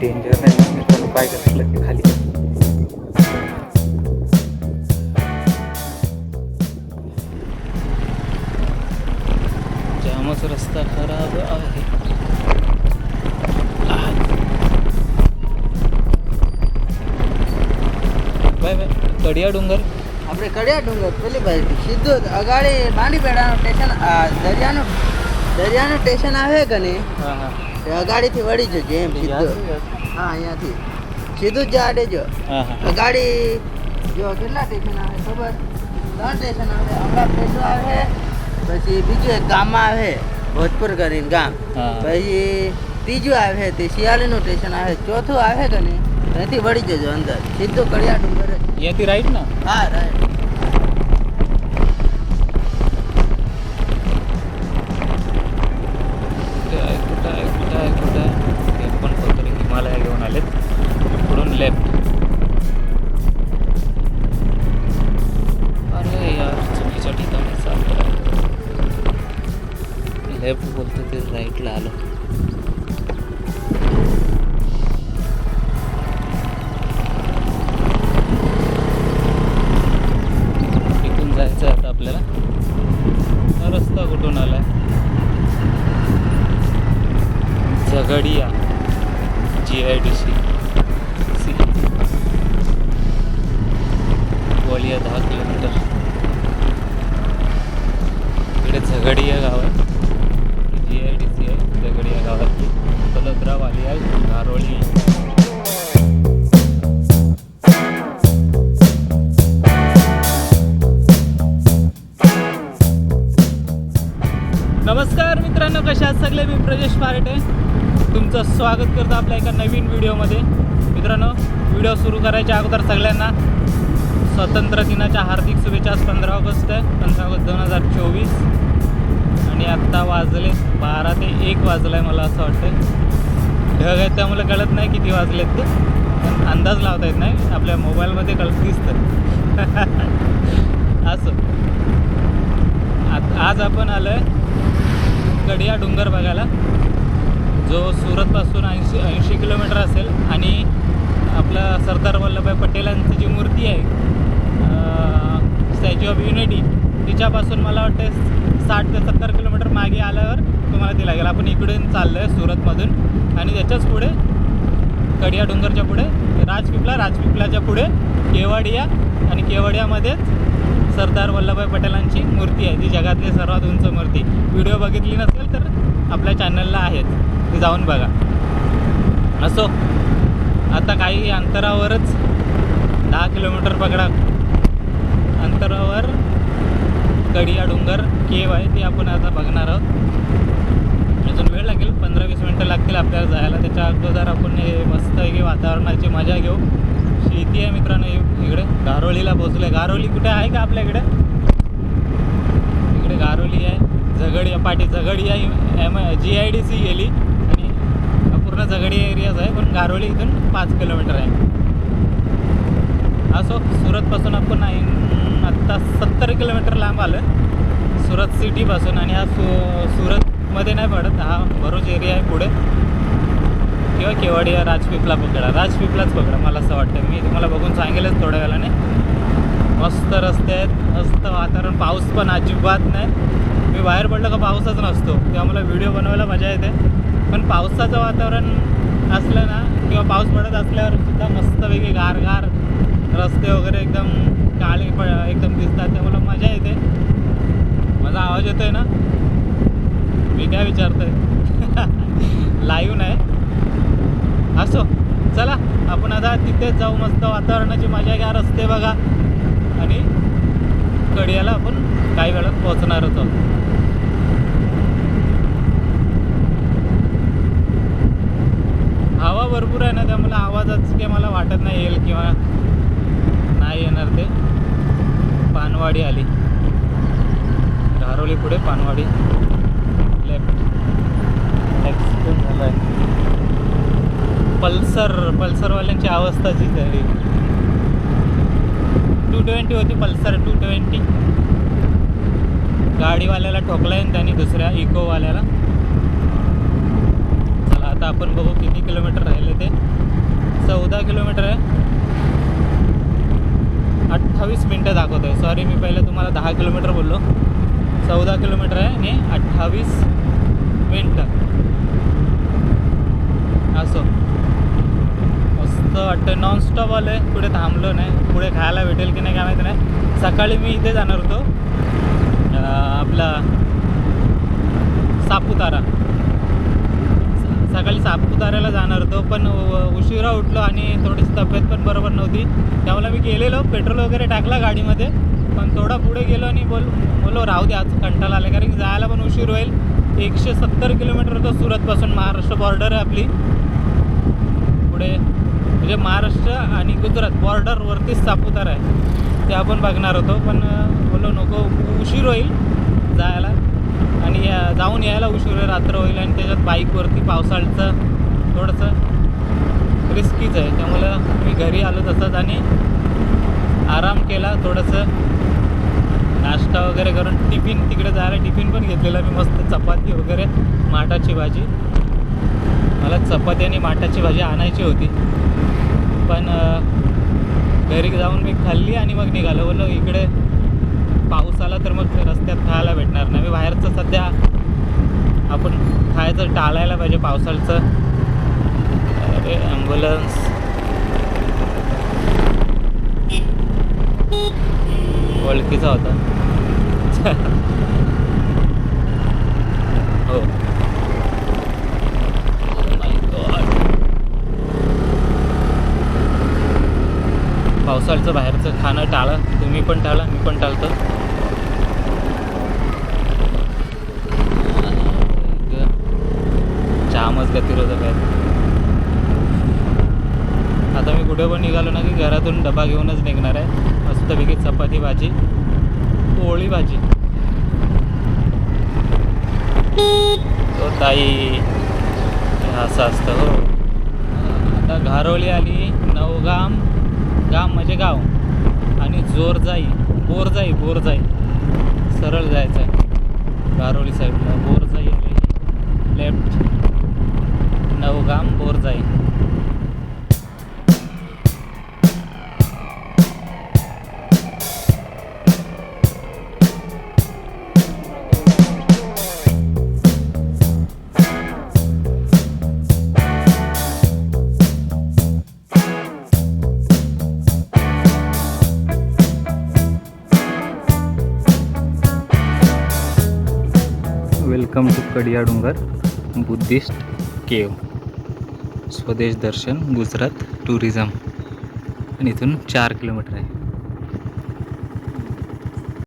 Danger आहे ना मित्रांनो पाहिजे असलं की खाली जामच रस्ता खराब आहे बाय बाय कडिया डोंगर આપણે કડિયા ડુંગર પેલી બાજુ સીધું જ અગાડી માંડીપેડાનું સ્ટેશન આ દરિયાનું દરિયાનું સ્ટેશન આવે કે નહીં? ને અગાડીથી વળી જજો એમ સીધું. હા અહીંયાથી. સીધું જ આડેજો અગાડી જો કેટલા સ્ટેશન આવે ખબર? ત્રણ સ્ટેશન આવે. અમદાવાદ આવે પછી બીજું એક ગામ આવે ભોજપુર કરીને ગામ. પછી ત્રીજું આવે તે શિયાળીનું સ્ટેશન આવે. ચોથું આવે કે નહીં? ત્યાંથી વળી જજો અંદર. સીધું કડિયા ડુંગર અહીંયાથી રાઈટ ને? હા રાઈટ लेफ्ट बोलतो ते राईटला आलो. इथून जायचं आहे आता आपल्याला. हा रस्ता कुठून आला आहे Jhagadia G I D C C Gowalia दहा किलोमीटर. इकडे झगडिया गाव आहे. कशा आहात सगळे? मी प्रजेश पारटे तुमचं स्वागत करतो आपल्या एका नवीन व्हिडिओमध्ये. मित्रांनो व्हिडिओ सुरू करायच्या अगोदर सगळ्यांना स्वातंत्र्य दिनाच्या हार्दिक शुभेच्छा. पंधरा ऑगस्ट आहे पंधरा ऑगस्ट दोन हजार चोवीस. आणि आत्ता वाजले बारा ते एक वाजला आहे मला असं वाटतं ढग आहेत त्यामुळे कळत नाही किती वाजलेत ते. पण अंदाज लावता येत नाही. आपल्या मोबाईलमध्ये कळत दिसतं. असं. आत- आज आपण आलो आहे गडिया डोंगर बघायला जो सुरतपासून ऐंशी ऐंशी किलोमीटर असेल आणि आपलं सरदार वल्लभभाई पटेलांची जी मूर्ती आहे स्टॅच्यू ऑफ युनिटी तिच्यापासून मला वाटतं साठ ते सत्तर किलोमीटर मागे आल्यावर तुम्हाला ती लागेल. आपण इकडून चाललो आहे सुरतमधून आणि त्याच्याच पुढे कडिया डोंगरच्या पुढे राजपिपला राजपिपलाच्या पुढे केवाडिया आणि केवाडियामध्येच सरदार वल्लभभाई पटेलांची मूर्ती आहे. ती जगातली सर्वात उंच मूर्ती. व्हिडिओ बघितली नसेल तर आपल्या चॅनलला आहेत. ती जाऊन बघा. असो. आता काही अंतरावरच दहा किलोमीटर पकडा. अंतरावर कडिया डोंगर केव आहे ती आपण आता बघणार आहोत. अजून वेळ लागेल. पंधरा वीस मिनटं लागतील आपल्याला जायला. त्याच्या अगोदर आपण हे मस्त हे वातावरणाची मजा घेऊ. शेती आहे मित्रांनो इकडे गारोळीला पोचलोय गारोली कुठे आहे का आपल्या इकडे इकडे गारोली आहे. झगडी पाठी झगडी आहे. M G I D C गेली. आणि पूर्ण झगडी एरियाच आहे पण गारोली इथून पाच किलोमीटर आहे. असो सुरतपासून आपण आत्ता सत्तर किलोमीटर लांब आलं सुरत सिटीपासून आणि हा सु सुरतमध्ये नाही पडत हा भरूच एरिया आहे पुढे. किंवा केवाडिया राजपिपला पकडा. राजपिपलाच पकडा मला असं वाटतं मी तुम्हाला बघून सांगेलच थोड्या वेळाने. मस्त रस्ते आहेत मस्त वातावरण. पाऊस पण अजिबात नाही. मी बाहेर पडलं का पाऊसच नसतो. तेव्हा मला व्हिडिओ बनवायला मजा येते. पण पावसाचं वातावरण असलं ना किंवा पाऊस पडत असल्यावर सुद्धा मस्तपैकी गार गार रस्ते वगैरे एकदम काळे प एकदम दिसतात. त्यामुळे मजा येते. माझा आवाज येतोय ना? मी काय विचारतोय? लाईव्ह नाही. असो. चला आपण आता तिथेच जाऊ मस्त वातावरणाची मजा घ्या रस्ते बघा. आणि कडियाला आपण काही वेळात पोहोचणार होतो हवा भरपूर आहे ना त्यामुळे आवाजच काही मला वाटत नाही येईल किंवा नाही येणार ते. पानवाडी आली. धारोली पुढे पानवाडी. लेफ्ट झालं आहे पल्सर पल्सरवाल्यांची अवस्था जी झाली. टू ट्वेंटी होती पल्सर टू ट्वेंटी गाडीवाल्याला ठोकलाय आणि त्यांनी दुसऱ्या इकोवाल्याला चला आता आता आपण बघू किती किलोमीटर राहिले ते. चौदा किलोमीटर आहे. अठ्ठावीस मिनटं दाखवतो आहे सॉरी मी पहिलं तुम्हाला दहा किलोमीटर बोललो. चौदा किलोमीटर आहे आणि अठ्ठावीस मिनटं. असो. मस्त वाटतं. नॉनस्टॉप आलं आहे पुढे थांबलो नाही. पुढे खायला भेटेल की नाही काय माहिती नाही. सकाळी मी इथे जाणार होतो. आपला सापुतारा. सकाळी सापुताऱ्याला जाणार होतो. पण उशिरा उठलो आणि थोडीशी तब्येत पण बरोबर नव्हती. त्यामुळे मी गेलेलो. पेट्रोल वगैरे टाकला गाडीमध्ये. पण थोडा पुढे गेलो आणि बोल बोलो राहू दे आज कंटाळा आला कारण की जायला पण उशीर होईल. एकशे सत्तर किलोमीटर होतं सुरतपासून. महाराष्ट्र बॉर्डर आहे आपली. पुढे म्हणजे महाराष्ट्र आणि गुजरात बॉर्डरवरतीच सापुतारा आहे. ते आपण बघणार होतो पण बोललो नको उशीर होईल जायला. आणि या- जाऊन यायला उशीर रात्र होईल आणि त्याच्यात बाईकवरती पावसाळ्याचं थोडंसं रिस्कीच आहे. त्यामुळं मी घरी आलो तसंच आणि आराम केला थोडंसं नाश्ता वगैरे करून टिफिन तिकडे जायला टिफिन पण घेतलेला मी मस्त चपाती वगैरे माठाची भाजी. मला चपाती आणि माठाची भाजी आणायची होती. पण घरी जाऊन मी खाल्ली आणि मग निघालो. बोललो इकडे पाऊस आला तर मग रस्त्यात खायला भेटणार नाही. मी बाहेरचं सध्या आपण खायचं टाळायला पाहिजे पावसाळचं. अरे ॲम्ब्युलन्स ओळखीचा होता. हो. पावसाळचं बाहेरचं खाणं टाळा. तुम्ही पण टाळा मी पण टाळतो. जामच गतिरोधक आहे आता मी कुठे पण निघालो ना की घरातून डबा घेऊनच निघणार आहे. मस्तपैकी चपाती भाजी पोळी भाजी. तो ताई असं असतं हो. आता घारोली आली नवगाम. गाम म्हणजे गाव. आणि जोर जाई बोर जाई बोर जाई. सरळ जायचं आहे बारोली साईडला Borjai left. Navagam Borjai welcome to Kadia Dungar Buddhist cave Swadesh Darshan Gujarat tourism. आणि इथून चार किलोमीटर आहे.